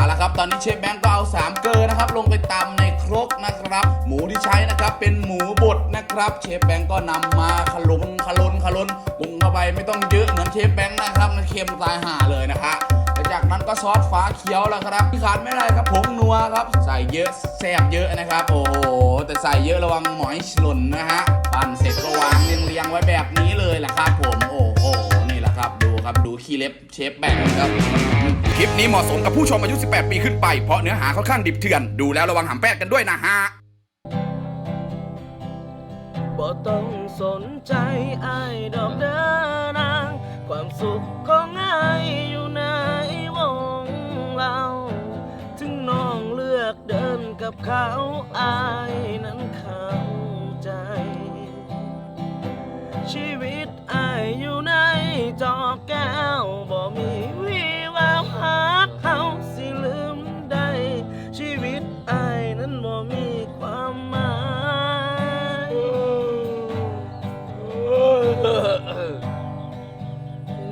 เอาละครับตอนนี้เชฟแบงก์ก็เอาสามเกลือนะครับลงไปตำในครกนะครับ หมูที่ใช้นะครับเป็นหมูบดนะครับเชฟแบงก์ก็นำมาขลุนขลุนขลุนปรุงเข้าไปไม่ต้องเยอะเหมือนเชฟแบงก์นะครับมันเค็มตายห่าเลยนะฮะและจากนั้นก็ซอสฟ้าเขียวแล้วครับที่ขาดไม่ได้ครับผงนัวครับ ใส่เยอะแซ่บเยอะนะครับ โอ้โหแต่ใส่เยอะระวังหมอยหล่นนะฮะปั่นเสร็จก็วางเรียงๆไว้แบบนี้เลยแหละครับผมโอ้ ครับ ดูขี้เล็บเชฟแบงครับ คลิปนี้เหมาะสมกับผู้ชมอายุ 18 ปีขึ้นไป เพราะเนื้อหาค่อนข้างดิบเถื่อน ดูแล้วระวังหำแปดกันด้วยนะฮะ บ่ต้องสนใจไอ้ายดอกเด้อนาง ความสุขของไอ้ายอยู่ในวงเรา ถึงน้องเลือกเดินกับเขาไอ้ายนั้นเข้าใจ ชีวิตไอ้ายอยู่ใน จอแก้วบ่มีวี่แววหาเขาสิลืมได้ชีวิตไอ้ายนั้นบ่มีความหมาย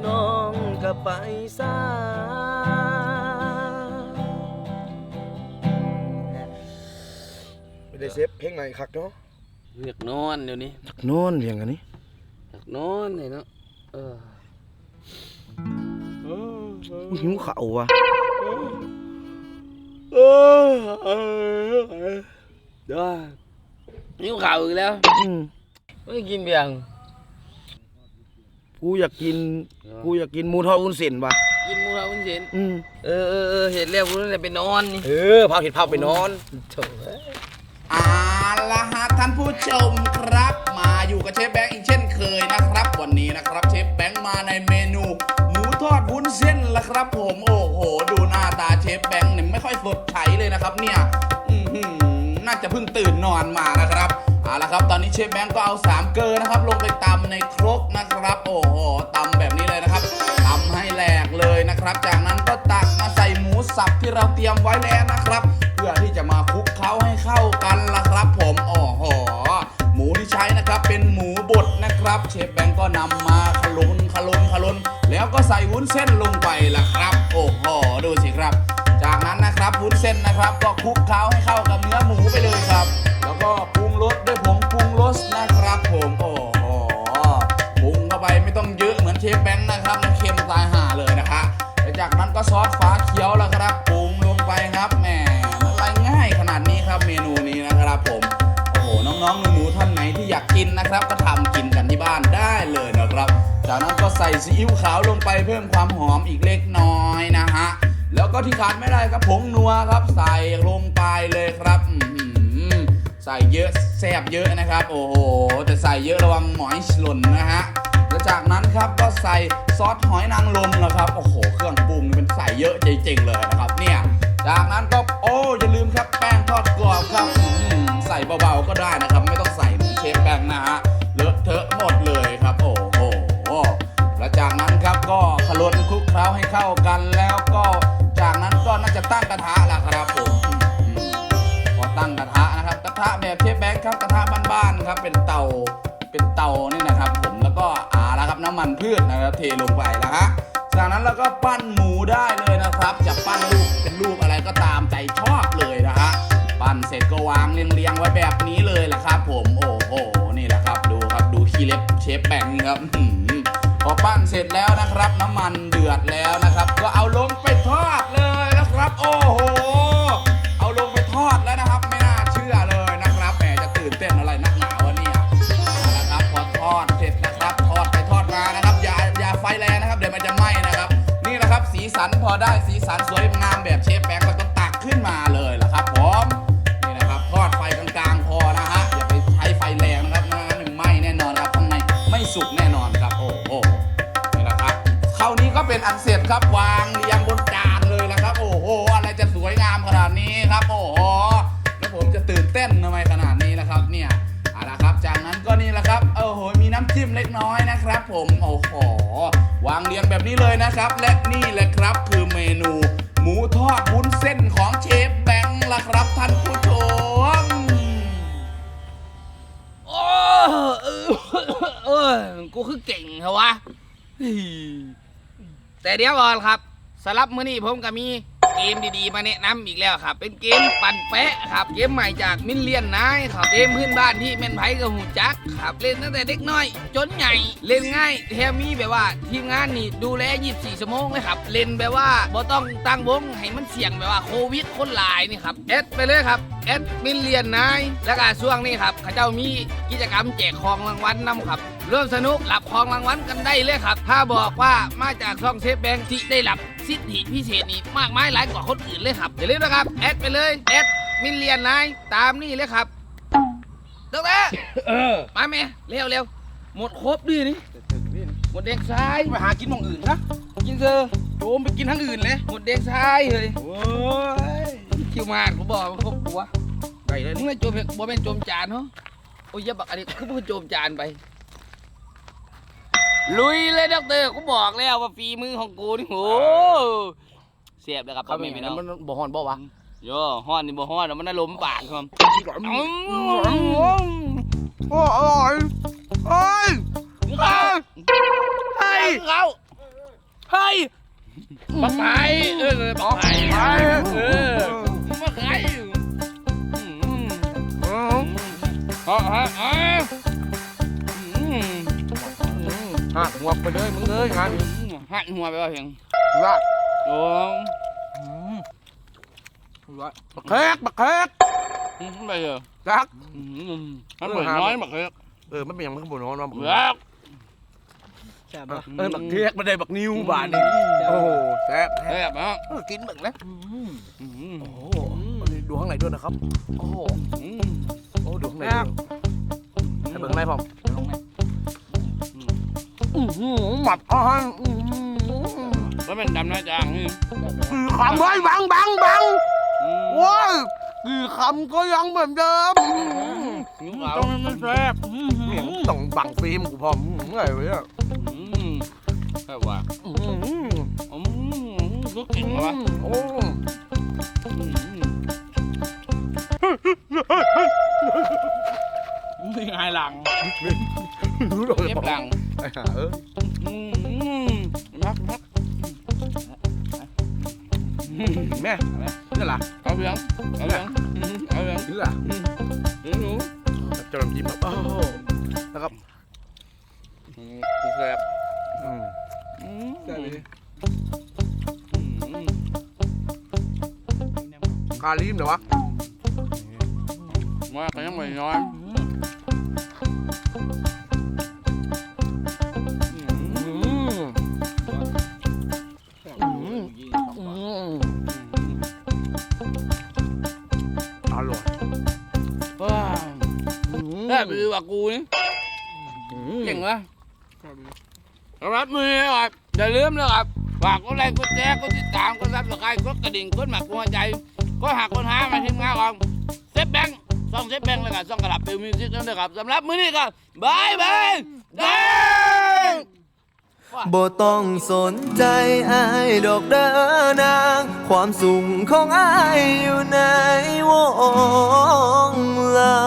น้องก็ไปซาไม่ได้เซฟเพลงไหนคักเนาะเรียกนอนเดี๋ยวนี้ นอนเพียงอันนี้ อยากนอนเลยเนาะเออ หิวข้าวว่ะได้นิ้วข่าวอีกแล้วอืมไม่กินเบียงกูอยากกิน กูอยากกินหมูทอดวุ้นเส้นว่ะกินหมูเราคุณเห็นอืมเออเออเออเห็นแล้วคุณนั่นแหละไปนอนนี่ เออพาเห็ดพาไปนอนโถ่เอ้ยเอาละฮะท่านผู้ชมครับ มาอยู่กับเชฟแบงค์อีกเช่นเคยนะ ละครับผมโอ้โห ดูหน้าตาเชฟแบงค์เนี่ยไม่ค่อยสดใสเลยนะครับเนี่ยอื้อหือน่าจะเพิ่งตื่นนอนมานะครับเอาละครับ ตอนนี้เชฟแบงค์ก็เอาสามเกลือนะครับ ลงไปตำในครกนะครับ โอ้โหตำแบบนี้เลยนะครับตำให้แหลกเลยนะครับ จากนั้นก็ตักมาใส่หมูสับที่เราเตรียมไว้แล้วนะครับ เพื่อที่จะมาคลุกเคล้าให้เข้ากันละครับ ผมโอ้โหหมูที่ใช้นะครับเป็นหมูบดนะครับ เชฟแบงก์ก็นำ แล้วก็ใส่วุ้นเส้นลงไปละครับ โอ้โหดูสิครับ จากนั้นนะครับวุ้นเส้นนะครับ ก็คลุกเคล้าให้เข้ากับเนื้อหมูไปเลยครับ แล้วก็ปรุงรสด้วยผงปรุงรสนะครับผมโอ้โหปรุงเข้าไปไม่ต้องเยอะเหมือนเชฟแบงค์นะครับมันเค็มตายห่าเลยนะฮะและจากนั้นก็ซอสฟ้า ซีอิ๊วขาวลงไปเพิ่มความหอมอีกเล็กน้อยนะฮะ แล้วก็ที่ขาดไม่ได้ครับผงนัวครับใส่ลงไปเลยครับใส่เยอะแซ่บเยอะนะครับ โอ้โหแต่ใส่เยอะระวังหมอยหล่นนะฮะแล้วจากนั้นครับก็ใส่ซอสหอยนางรมนะครับโอ้โหเครื่องปรุงนี่มันใส่เยอะจริงๆเลยนะครับ เนี่ยจากนั้นก็ ล้าให้เข้ากันแล้วก็จากนั้นก็น่าจะตั้งกระทะล้วครับผมพอตั้งกระทะนะครับกระทะแบบเชฟแบงค์ครับกระทะบ้านๆครับ เป็นเตาเป็นเตานี่นะครับ ผมแล้วก็อาละครับน้ำมันพืชนะครับเทลงไปนะฮะจากนั้นเราก็ปั้นหมูได้เลยนะครับ จะปั้นรูปเป็นรูปอะไรก็ตามใจชอบเลยนะฮะปั้นเสร็จก็วางเรียงๆไว้แบบนี้เลยแหละครับ ผมโอ้โหนี่แหละครับ ดูครับดูขี้เล็บเชฟแบงค์ครับ พอปั้นเสร็จแล้วนะครับ น้ำมันเดือดแล้วนะครับ ก็เอาลงไปทอดเลยนะครับ โอ้โห เอาลงไปทอดแล้วนะครับ ไม่น่าเชื่อเลยนะครับแหมจะตื่นเต้นอะไรนักหนาวะเนี่ยเอาละครับพอทอดเสร็จนะครับ ทอดไปทอดมานะครับ อย่าอย่าไฟแรงนะครับ เดี๋ยวมันจะไหม้นะครับ นี่แหละครับสีสันพอได้สีสันสวยงามแบบเชฟแบงค์แล้วก็ตักขึ้นมาเลย ครับ วางเรียงบนจานเลยนะครับ โอ้โห อะไรจะสวยงามขนาดนี้ครับ โอ้โห แล้วผมจะตื่นเต้นทำไมขนาดนี้นะครับ เนี่ยเอาละครับ จากนั้นก็นี่แหละครับ โอ้โห มีน้ำจิ้มเล็กน้อยนะครับ ผม โอ้โห วางเรียงแบบนี้เลยนะครับ และนี่แหละครับคือเมนู หมูทอดวุ้นเส้นของเชฟแบงค์ละครับท่านผู้ชมโอ้เออกูคือเก่งเหรอวะ แต่เดี๋ยวก่อนครับสำหรับมื้อนี้ผมก็มีเกมดีๆ มาแนะนำอีกแล้วครับ เป็นเกมปั่นแปะครับ เกมใหม่จากมินเลียนนายครับเกมพื้นบ้านที่แม่นไผกับหูจักครับ เล่นตั้งแต่เด็กน้อย จนใหญ่เล่นง่ายแถมมีแบบว่า ทีมงานนี่ดูแล 24ชั่วโมงเลยครับ เล่นแบบว่าบ่ต้องตั้งวงให้มันเสี่ยงแบบว่าโควิดคนหลายนี่ครับแอดไปเลยครับแอดมินเลียนนายแล้วก็ช่วงนี้ครับเขาเจ้ามีกิจกรรมแจกของรางวัลนำครับ เริ่มสนุกหลับของรางวัลกันได้เลยครับ ถ้าบอกว่ามาจากช่องเซฟแบงค์ที่ได้รับสิทธิพิเศษนี้มากมายหลายกว่าคนอื่นเลยครับอย่าลืมนะครับแอดไปเลยแอดมินเลียนนายตามนี่เลยครับดอกเตอรเออมาแม่เร็วเร็วหมดครบดินี่หมดแดงซ้ายไปหากินหมองอื่นนะกินเซอร์โจมไปกินทั้งอื่นเลยหมดแดงซ้ายเฮ้ยโอ้ยคิวมานผมบอกมันครบหัวได้เลยมึงนี่ไม่โจมบ่เป็นโจมจานเหรอโอ้ยอย่าบักอันนี้คือมึงโจมจานไป ลุยเลยด็อกเตอร์กูบอกแล้วว่าฝีมือของกูนี่โหเสียบเลยครับเขาพ่อไม่แม่เห็พี่นน้องมันบ่ฮอนบ่วะโย่ฮ้อนนี่บ่ฮ้อนมันน่าลมปากครับโอ้อร่อยเฮ้ยเข้าเฮ้ยเข้าเฮ้ยบักไผ่เออบักไผ่เออบักไผ่อืมฮะ หักหัวไปเลยมึงเลยงานนี้หันหัวไปว่าเพียงลากโอ้บักแคกบักแคกอืมไปเถอะจักอืมมันเปิดน้อยบักเฮ้ยเออมันเป็นอย่างมันขบวนนอนมาบักเฮ้ยเออบักเทียกไม่ได้บักนิวบาทนี่โอ้โหแซ่บเฮ้ยฮะเออกินเบิ่งแล้วอืมโอ้โหมันมีดูข้างในด้วยนะครับ โอ้โหอืมโอ้ดูข้างในด้วยให้เบิ่งในผมอื้อ หือหมัดอ่อนอื้อหือแล้วมันดำหน้าจางนี่กี่คำเฮ้ยบังบังบังอืมว้ายกี่คำก็ยังเหมือนเดิมหิวขาวต้องให้มันแซ่บเหมียงต้องบังฟิล์มกูพร้อมไงวะเนี่ยอืมแค่ว่าอื้อหืออืมก็เก่งวะโอ้ อืมนี่ไงหลังรู้เลยเจ็บหลังไอ้ห่าเอออืมพักพักแม่นี่ล่ะเอาเรื่องเอาเรื่องเอาเรื่องนี่ล่ะหนูจะลองจิ้มครับโอ้โหนะครับกูแซ่บอืมอืมได้เลยอืมกาลีมเหรอวะมาก็ยังไม่นอน ว่ะกูนี่เก่งวะรับมือเลยครับอย่าลืมเลยครับฝากกดไลค์กดแชร์กดติดตามกดซับสไครต์กดกระดิ่งกดหมักหัวใจก็หากคนหามาทีมงานของเซฟแบงค์ซ่องเซฟแบงค์แล้วกันซ่องกระดับปิวมิวสิกนั่นเลยครับสำหรับมื้อนี้ก็บายบายเด้อบ่ต้องสนใจอายดอกเด้อนาง ความสุขของอายอยู่ในวงเรา